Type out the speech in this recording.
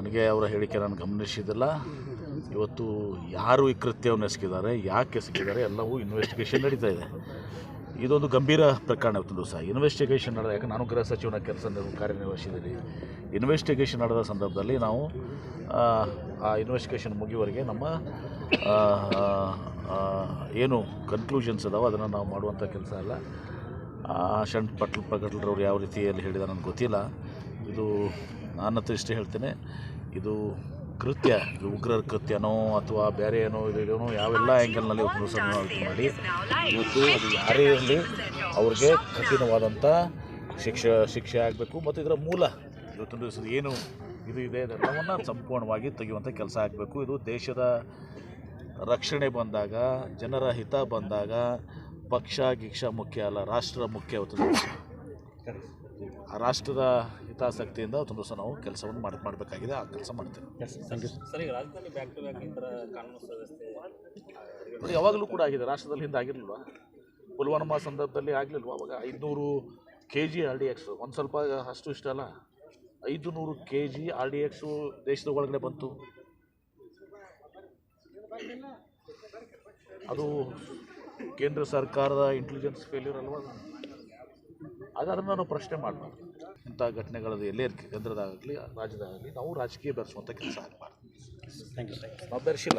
ನನಗೆ ಅವರ ಹೇಳಿಕೆ ನಾನು ಗಮನಿಸಿದಿಲ್ಲ ಇವತ್ತು ಯಾರು ಈ ಕೃತ್ಯವನ್ನು ಎಸಗಿದ್ದಾರೆ ಯಾಕೆ ಎಸಗಿದ್ದಾರೆ ಎಲ್ಲವೂ ಇನ್ವೆಸ್ಟಿಗೇಷನ್ ನಡೀತಾ ಇದೆ ಇದೊಂದು ಗಂಭೀರ ಪ್ರಕರಣ ಇವತ್ತು ಸಹ ಇನ್ವೆಸ್ಟಿಗೇಷನ್ ನಡೆದ ಯಾಕೆ ನಾನು ಗೃಹ ಸಚಿವನ ಕೆಲಸ ನಿರ್ವ- ಕಾರ್ಯನಿರ್ವಹಿಸಿದ್ದೀನಿ ಇನ್ವೆಸ್ಟಿಗೇಷನ್ ನಡೆದ ಸಂದರ್ಭದಲ್ಲಿ ನಾವು ಆ, ಇನ್ವೆಸ್ಟಿಗೇಷನ್ ಮುಗಿಯುವವರೆಗೆ ನಮ್ಮ ಏನು ಕನ್ಕ್ಲೂಷನ್ಸ್ ಅದಾವೆ ಅದನ್ನು ನಾವು ಮಾಡುವಂಥ ಕೆಲಸ ಅಲ್ಲ ಆ, ಶರಣ್ ಪಟ್ಲ್ ಪಗಟ್ಲರವ್ರು ಯಾವ ರೀತಿಯಲ್ಲಿ ಹೇಳಿದ ನನಗೆ ಗೊತ್ತಿಲ್ಲ ಇದು ನಾನಂತೂ ಇಷ್ಟೇ ಹೇಳ್ತೇನೆ, ಇದು ಕೃತ್ಯ, ಇದು ಉಗ್ರರ ಕೃತ್ಯನೋ ಅಥವಾ ಬೇರೆ ಏನೋ ಇದೇನೋ ಯಾವೆಲ್ಲ ಆ್ಯಂಗಲ್ನಲ್ಲಿ ಅನುಸರಣೆ ಮಾಡಿ ಇವತ್ತು ಅದು ಯಾರೇ ಇರಲಿ, ಅವ್ರಿಗೆ ಕಠಿಣವಾದಂಥ ಶಿಕ್ಷೆ ಶಿಕ್ಷೆ ಆಗಬೇಕು ಮತ್ತು ಇದರ ಮೂಲ ಇವತ್ತಿನ ದಿವಸದ ಏನು ಇದು ಇದೆ ಅದೆಲ್ಲವನ್ನು ಸಂಪೂರ್ಣವಾಗಿ ತೆಗೆಯುವಂಥ ಕೆಲಸ ಆಗಬೇಕು. ಇದು ದೇಶದ ರಕ್ಷಣೆ ಬಂದಾಗ, ಜನರ ಹಿತ ಬಂದಾಗ ಪಕ್ಷ, ಗಿಕ್ಷ ಮುಖ್ಯ ಅಲ್ಲ, ರಾಷ್ಟ್ರ ಮುಖ್ಯ ಇವತ್ತಿನ ರಾಷ್ಟ್ರದ ಹಿತಾಸಕ್ತಿಯಿಂದ ತುಂಬ ಸಹ ನಾವು ಕೆಲಸವನ್ನು ಮಾಡಿ ಮಾಡಬೇಕಾಗಿದೆ ಆ ಕೆಲಸ ಮಾಡ್ತೇವೆ. ಸರ್ ಈಗ ರಾಜಧಾನಿ ಬ್ಯಾಕ್ ಟು ಬ್ಯಾಕ್ ಈ ಥರ ಕಾನೂನು ಸುವ್ಯವಸ್ಥೆ ಅದು ಯಾವಾಗಲೂ ಕೂಡ ಆಗಿದೆ ರಾಷ್ಟ್ರದಲ್ಲಿ ಹಿಂದೆ ಆಗಿರಲಿಲ್ವ? ಪುಲ್ವಾಮಾ ಸಂದರ್ಭದಲ್ಲಿ ಆಗಲಿಲ್ವ? ಅವಾಗ ಐದುನೂರು K G R D X ಒಂದು ಸ್ವಲ್ಪ ಅಷ್ಟು ಇಷ್ಟ ಅಲ್ಲ? ಐದು ನೂರು K G R D X ದೇಶದ ಒಳಗಡೆ ಬಂತು. ಅದು ಕೇಂದ್ರ ಸರ್ಕಾರದ ಇಂಟೆಲಿಜೆನ್ಸ್ ಫೇಲ್ಯೂರ್ ಅಲ್ವಾ? ಅದನ್ನು ನಾವು ಪ್ರಶ್ನೆ ಮಾಡಬಾರ್ದು ಇಂಥ ಘಟನೆಗಳಲ್ಲಿ ಎಲ್ಲೇ ಇರ್ತೀವಿ ಕೇಂದ್ರದಾಗಲಿ ರಾಜ್ಯದಾಗಲಿ ನಾವು ರಾಜಕೀಯ ಬೆರೆಸುವಂಥ ಕೆಲಸ ಆಗಬಾರ್ದು. ನಾವು ಬೆರೆಸಿಲ್ಲ